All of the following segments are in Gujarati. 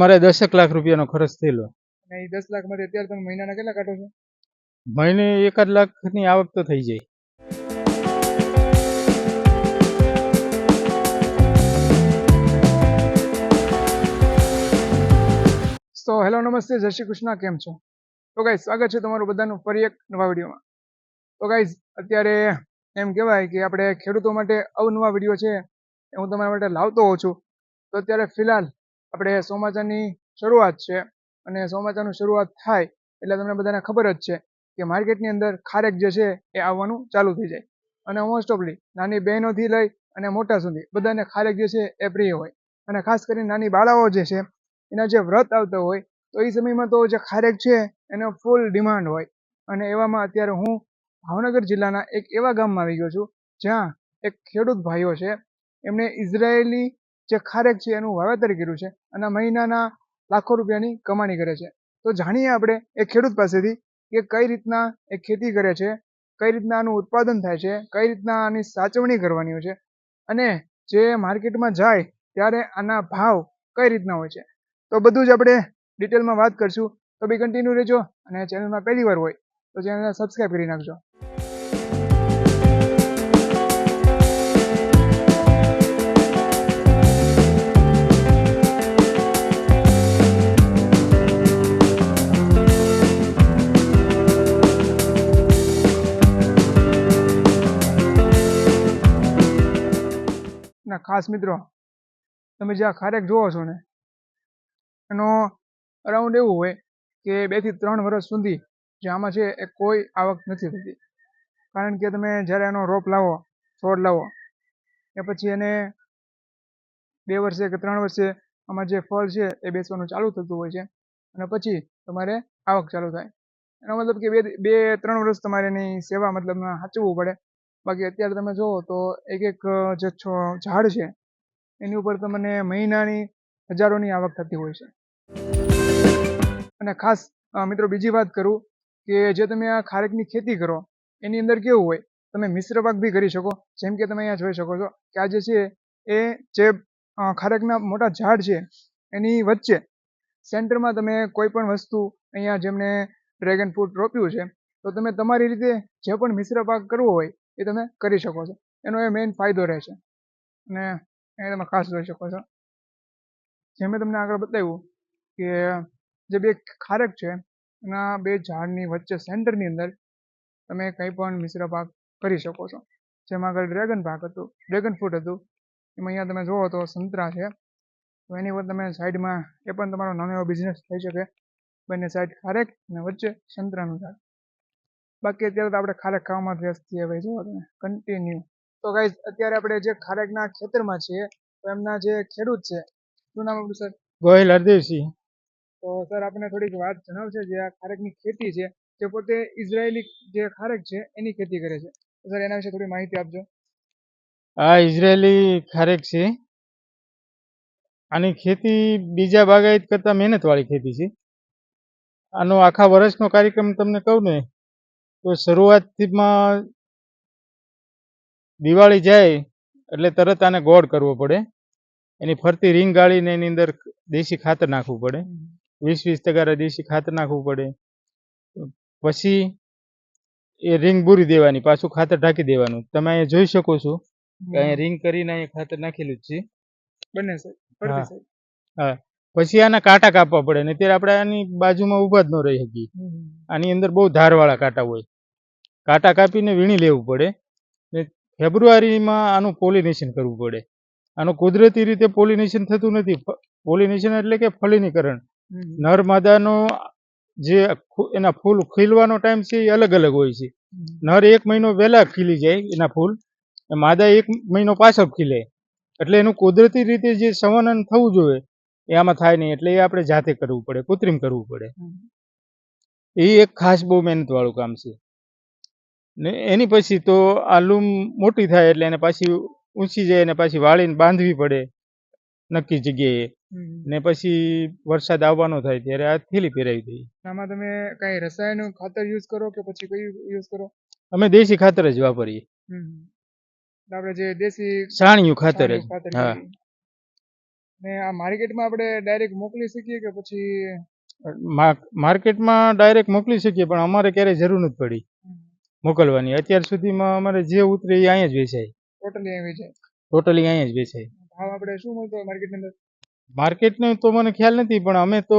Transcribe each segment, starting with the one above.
મારે દસેક લાખ રૂપિયાનો ખર્ચ થયેલો. અને એ દસ લાખમાંથી અત્યારે તમે મહિનાના કેટલા કાઢો છો? મહિને એકાદ લાખની આવક તો થઈ જાય. તો હેલો નમસ્તે જય શ્રી કૃષ્ણ કેમ છો? તો ગાઈઝ સ્વાગત છે તમારું બધાનું ફરી એક નવા વિડીયોમાં. તો ગાઈઝ અત્યારે એમ કહેવાય કે આપણે ખેડૂતો માટે અવનવા વીડિયો છે એ હું તમારા માટે લાવતો હોઉં છું. તો અત્યારે ફિલહાલ આપણે ચોમાસાની શરૂઆત છે અને ચોમાસાની શરૂઆત થાય એટલે તમને બધાને ખબર જ છે કે માર્કેટની અંદર ખારેક જે છે એ આવવાનું ચાલુ થઈ જાય. અને મોસ્ટ ઓફલી નાની બહેનોથી લઈ અને મોટા સુધી બધાને ખારેક જે છે એ પ્રિય હોય. અને ખાસ કરીને નાની બાળાઓ જે છે એના જે વ્રત આવતા હોય તો એ સમયમાં તો જે ખારેક છે એનો ફૂલ ડિમાન્ડ હોય. અને એવામાં અત્યારે હું ભાવનગર જિલ્લાના એક એવા ગામમાં આવી ગયો છું જ્યાં એક ખેડૂત ભાઈઓ છે એમણે ઇઝરાયેલી જે ખારેક છે એનું વાવેતર કર્યું છે અને મહિનાના લાખો રૂપિયાની કમાણી કરે છે. તો જાણીએ આપણે એ ખેડૂત પાસેથી કે કઈ રીતના એ ખેતી કરે છે, કઈ રીતના આનું ઉત્પાદન થાય છે, કઈ રીતના આની સાચવણી કરવાની હોય છે અને જે માર્કેટમાં જાય ત્યારે આના ભાવ કઈ રીતના હોય છે. તો બધું જ આપણે ડિટેલમાં વાત કરશું. તો બી કન્ટિન્યુ રહેજો અને ચેનલમાં પહેલી વાર હોય તો ચેનલને સબસ્ક્રાઈબ કરી નાખજો. ના, ખાસ મિત્રો, તમે જે આ ખારેક જોવો છો ને, એનો અરાઉન્ડ એવું હોય કે બેથી ત્રણ વર્ષ સુધી જે આમાં છે એ કોઈ આવક નથી થતી. કારણ કે તમે જ્યારે એનો રોપ લાવો, છોડ લાવો, એ પછી એને બે વર્ષે કે ત્રણ વર્ષે આમાં જે ફળ છે એ બેસવાનું ચાલુ થતું હોય છે અને પછી તમારે આવક ચાલુ થાય. એનો મતલબ કે બે બે, ત્રણ વર્ષ તમારે એની સેવા મતલબ સાચવવું પડે. બાકી અત્યારે તમે જુઓ તો એક એક જે ઝાડ છે, એની ઉપર તમને મહિનાની હજારોની આવક થતી હોય છે. અને ખાસ મિત્રો બીજી વાત કરું કે જે તમે આ ખારેકની ખેતી કરો, એની અંદર કેવું હોય, તમે મિશ્ર પાક બી કરી શકો. જેમ કે તમે અહીંયા જોઈ શકો છો કે આ જે છે, એ જે ખારેકના મોટા ઝાડ છે, એની વચ્ચે સેન્ટરમાં તમે કોઈ પણ વસ્તુ અહીંયા જેમને ડ્રેગન ફ્રૂટ રોપ્યું છે, તો તમે તમારી રીતે જે પણ મિશ્ર પાક કરવો હોય એ તમે કરી શકો છો. એનો એ મેઇન ફાયદો રહે છે અને એ તમે ખાસ જોઈ શકો છો. જેમ મેં તમને આગળ બતાવ્યું કે જે બે ખારેક છે, એના બે ઝાડની વચ્ચે સેન્ટરની અંદર તમે કંઈ પણ મિશ્ર પાક કરી શકો છો. જેમાં આગળ ડ્રેગન પાક હતું, ડ્રેગન ફ્રૂટ હતું. એમાં અહીંયા તમે જુઓ તો સંતરા છે. તો એની ઉપર તમે સાઈડમાં એ પણ તમારો નાનો એવો બિઝનેસ થઈ શકે. બંને સાઈડ ખારેક અને વચ્ચે સંતરાનું ઝાડ. બાકી અત્યારે તો આપણે ખારેક ખાવામાં વ્યસ્ત છીએ ભાઈ જુઓ તમે કન્ટિન્યુ તો ગાઈઝ અત્યારે આપણે જે ખારેકના ખેતરમાં છીએ તો એમના જે ખેડૂત છે શું નામ આપણું સર ગોહિલ હરદેવસિંહ. તો સર આપણે થોડીક વાત જણાવશે જે આ ખારેકની ખેતી છે તે પોતે ઇઝરાયેલી જે ખારેક છે એની ખેતી કરે છે. સર એના વિશે થોડી માહિતી આપજો. આ ઇઝરાયેલી ખારેક છે. આની ખેતી બીજા બાગાયત કરતાં મહેનતવાળી ખેતી છે. આનો આખા વર્ષનો કાર્યક્રમ તમને કહું ને તો શરૂઆતમાં દિવાળી જાય એટલે તરત આને ગોળ કરવો પડે. એની ફરતી રીંગ ગાળીને એની અંદર દેશી ખાતર નાખવું પડે. વીસ વીસ ટકા દેશી ખાતર નાખવું પડે. પછી એ રીંગ બૂરી દેવાની પાછું ખાતર ઢાંકી દેવાનું. તમે અહીંયા જોઈ શકો છો કે અહીંયા રિંગ કરીને અહીંયા ખાતર નાખેલું જ છે. બંને હા. પછી આના કાંટા કાપવા પડે ને ત્યારે આપણે આની બાજુમાં ઊભા જ ન રહી શકીએ. આની અંદર બહુ ધારવાળા કાંટા હોય. કાંટા કાપીને વીણી લેવું પડે ને ફેબ્રુઆરીમાં આનું પોલિનેશન કરવું પડે. આનું કુદરતી રીતે પોલિનેશન થતું નથી. પોલિનેશન એટલે કે ફલિનીકરણ નર માદાનો જે એના ફૂલ ખીલવાનો ટાઈમ છે એ અલગ અલગ હોય છે. નર એક મહિનો વહેલા ખીલી જાય એના ફૂલ માદા એક મહિનો પાછળ ખીલે. એટલે એનું કુદરતી રીતે જે સંવનન થવું જોઈએ એ આમાં થાય નહીં એટલે એ આપણે જાતે કરવું પડે કૃત્રિમ કરવું પડે. એ એક ખાસ બહુ મહેનત વાળું કામ છે. ને એની પછી તો આ લૂમ મોટી થાય એટલે એને પાછી ઊંચી જાય અને પાછી વાળીને બાંધવી પડે નક્કી જગ્યાએ. ને પછી વરસાદ આવવાનો થાય ત્યારે આ થેલી પહેરાવી દઈએ. આમાં તમે કઈ રસાયણ ખાતર યુઝ કરો કે પછી કયું યુઝ કરો? અમે દેશી ખાતર જ વાપરીએ. આપણે જે દેશી છાણિયું ખાતર જ. હા. ને આ માર્કેટમાં આપણે ડાયરેક્ટ મોકલી શકીએ કે પછી માર્કેટમાં ડાયરેક્ટ મોકલી શકીએ પણ અમારે ક્યારેય જરૂર નથી પડી મોકલવાની. અત્યાર સુધીમાં અમારે જે ઉતરે એ અહીંયા જ વેચાય. ટોટલી અહીંયા વેચાય. ટોટલી અહીંયા જ વેચાય. ભાવ આપણે શું મળતો હોય માર્કેટની અંદર? માર્કેટનો તો મને ખ્યાલ નથી પણ અમે તો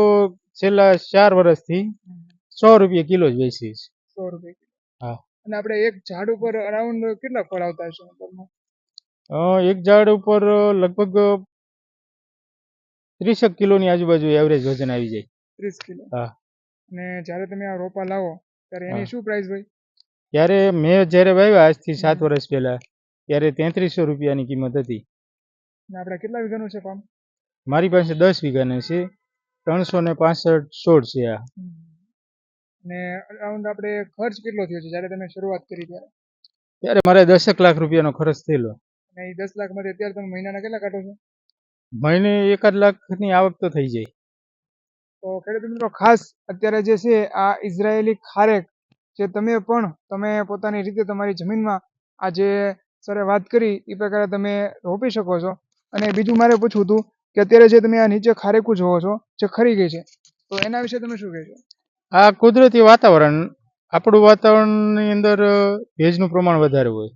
છેલ્લા ચાર વર્ષથી સો રૂપિયા કિલો જ વેચીએ છીએ. સો રૂપિયા હા. અને આપણે એક ઝાડ ઉપર અરાઉન્ડ કેટલા ફળ આવતા હશે એક ઝાડ ઉપર લગભગ ત્રીસેક કિલોની આજુબાજુ એવરેજ વજન આવી જાય. ત્રીસ કિલો. હા. અને જ્યારે તમે આ રોપા લાવો ત્યારે એની શું પ્રાઇસ હોય? ત્યારે મેં જ્યારે વાવ્યા આજથી સાત વર્ષ પહેલા ત્યારે તેત્રીસો રૂપિયાની કિંમત હતી. ને આપણે કેટલા વીઘાનું છે ફાર્મ મારી પાસે દસ વીઘાનું છે ત્રણસો ને પાસઠ સોળ છે આ. અને અરાઉન્ડ આપણે ખર્ચ કેટલો થયો છે? જ્યારે તમે શરૂઆત કરી ત્યારે? ત્યારે મારે દસેક લાખ રૂપિયાનો ખર્ચ થયેલો. અને એ દસ લાખમાંથી અત્યારે તમે મહિનાના કેટલા કાઢો છો? મહિને એકાદ લાખની આવક તો થઈ જાય. તો ખેડૂત મિત્રો ખાસ અત્યારે જે છે આ ઇઝરાયેલી ખારેક જે તમે પણ તમે પોતાની રીતે તમારી જમીનમાં આ જે સરે વાત કરી એ પ્રકારે તમે રોપી શકો છો. અને બીજું મારે પૂછવું હતું કે અત્યારે જે તમે આ નીચે ખારેકું જોવો છો જે ખરી ગઈ છે તો એના વિશે તમે શું કહેશો? આ કુદરતી વાતાવરણ આપણું વાતાવરણની અંદર ભેજનું પ્રમાણ વધારે હોય.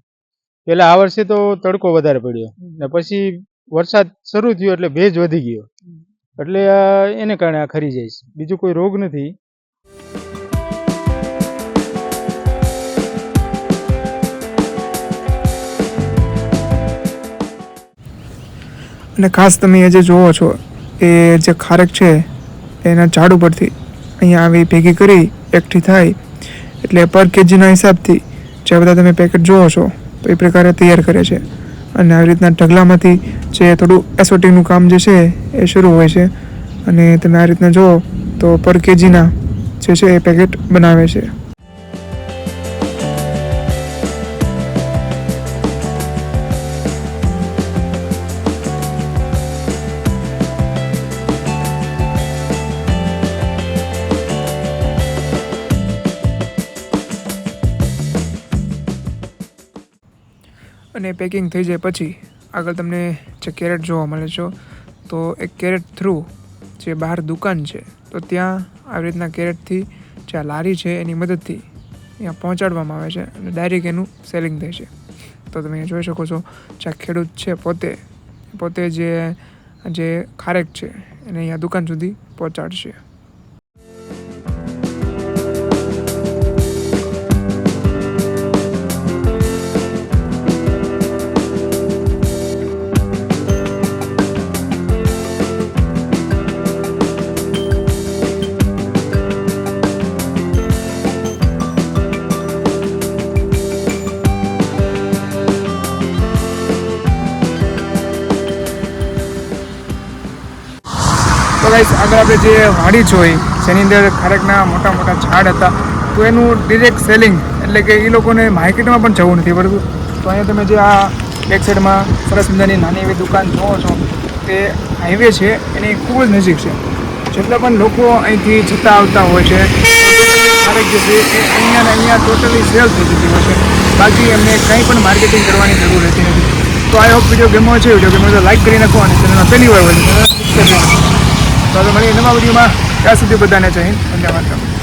પહેલાં આ વર્ષે તો તડકો વધારે પડ્યો. ને પછી વરસાદ શરૂ થયો એટલે ભેજ વધી ગયો. એટલે આ એને કારણે આ ખરી જાય છે. બીજું કોઈ રોગ નથી. અને ખાસ તમે એ જે જોવો છો એ જે ખારેક છે એના ઝાડ ઉપરથી અહીંયા આવી ભેગી કરી એકઠી થાય એટલે પર કેજીના હિસાબથી જે બધા તમે પેકેટ જોવો છો તો એ પ્રકારે તૈયાર કરે છે. અને આવી રીતના ઢગલામાંથી જે થોડું એસોટીનું કામ જે છે એ શરૂ હોય છે. અને તમે આ રીતના જુઓ તો પર કેજીના જે છે એ પેકેટ બનાવે છે. અને પેકિંગ થઈ જાય પછી આગળ તમને જે કેરેટ જોવા મળે છે, તો એ કેરેટ થ્રુ જે બહાર દુકાન છે, તો ત્યાં આવી રીતના કેરેટથી જે આ લારી છે એની મદદથી ત્યાં પહોંચાડવામાં આવે છે અને ડાયરેક્ટ એનું સેલિંગ થાય છે. તો તમે અહીંયા જોઈ શકો છો જે આ ખેડૂત છે પોતે પોતે જે જે ખારેક છે એને અહીંયા દુકાન સુધી પહોંચાડશે. ગાઈસ, આગળ આપણે જે વાડી જોઈ, જેની અંદર ખારેકના મોટા મોટા ઝાડ હતા, તો એનું ડિરેક્ટ સેલિંગ એટલે કે એ લોકોને માર્કેટમાં પણ જવું નથી પડતું. તો અહીંયા તમે જે આ બેક સાઈડમાં સરસ મજાની નાની એવી દુકાન જોવો છો તે હાઈવે છે, એની ખૂબ જ નજીક છે. જેટલા પણ લોકો અહીંથી જતા આવતા હોય છે ખારેક જે છે, એ અહીંયા ને અહીંયા ટોટલી સેલ થઈ જતી હોય છે. બાકી એમને કંઈ પણ માર્કેટિંગ કરવાની જરૂર રહેતી નથી. તો આઈ હોપ વીડિયો ગેમો છે વીડિયો ગેમો તો લાઈક કરી નાખો અને ચેનલમાં પહેલી વાર હોય તો મળીએ નવા વિડીયોમાં. ત્યાં સુધી બધાને જય હિન્દ. ધન્યવાદ.